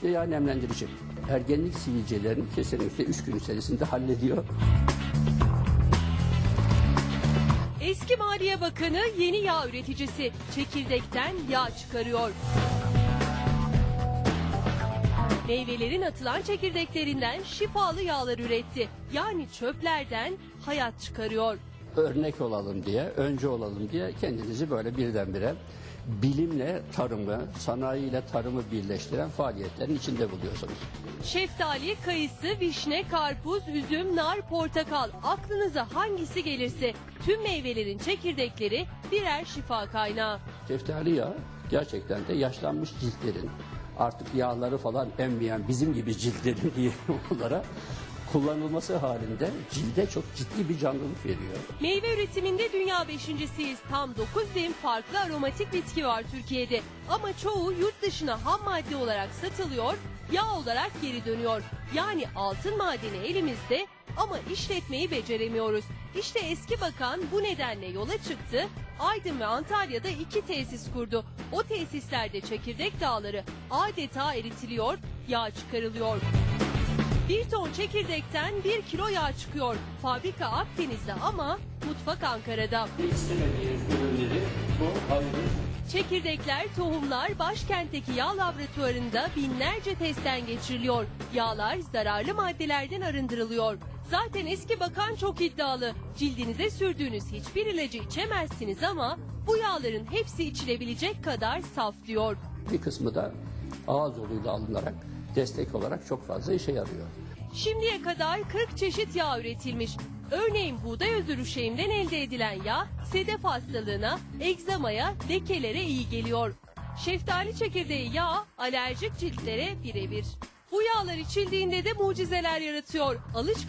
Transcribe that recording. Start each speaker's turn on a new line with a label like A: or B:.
A: vişne yağı nemlendirici. Ergenlik sivilcelerini kesinlikle 3 gün içerisinde hallediyor.
B: Eski Maliye Bakanı yeni yağ üreticisi. Çekirdekten yağ çıkarıyor. Meyvelerin atılan çekirdeklerinden şifalı yağlar üretti. Yani çöplerden hayat çıkarıyor.
A: Örnek olalım diye, önce olalım diye kendinizi böyle birdenbire bilimle tarımı, sanayiyle tarımı birleştiren faaliyetlerin içinde buluyorsunuz.
B: Şeftali, kayısı, vişne, karpuz, üzüm, nar, portakal. Aklınıza hangisi gelirse tüm meyvelerin çekirdekleri birer şifa kaynağı.
A: Şeftali yağı gerçekten de yaşlanmış ciltlerin artık yağları falan emmeyen bizim gibi ciltlerin diye onlara kullanılması halinde cilde çok ciddi bir canlılık veriyor.
B: Meyve üretiminde dünya beşincisiyiz. Tam 9 bin farklı aromatik bitki var Türkiye'de. Ama çoğu yurt dışına ham madde olarak satılıyor, yağ olarak geri dönüyor. Yani altın madeni elimizde ama işletmeyi beceremiyoruz. İşte eski bakan bu nedenle yola çıktı. Aydın ve Antalya'da iki tesis kurdu. O tesislerde çekirdek dağları adeta eritiliyor, yağ çıkarılıyor. Bir ton çekirdekten bir kilo yağ çıkıyor. Fabrika Akdeniz'de ama mutfak Ankara'da.
A: İstemediğiniz ürünleri bu ayrı
B: Çekirdekler, tohumlar başkentteki yağ laboratuvarında binlerce testten geçiriliyor. Yağlar zararlı maddelerden arındırılıyor. Zaten eski bakan çok iddialı. Cildinize sürdüğünüz hiçbir ilacı içemezsiniz ama bu yağların hepsi içilebilecek kadar saf diyor.
A: bir kısmı da ağız yoluyla alınarak destek olarak çok fazla işe yarıyor.
B: Şimdiye kadar 40 çeşit yağ üretilmiş. Örneğin buğday özü rüşeğinden elde edilen yağ sedef hastalığına, egzamaya, lekelere iyi geliyor. Şeftali çekirdeği yağ alerjik ciltlere birebir. Bu yağlar içildiğinde de mucizeler yaratıyor. Alış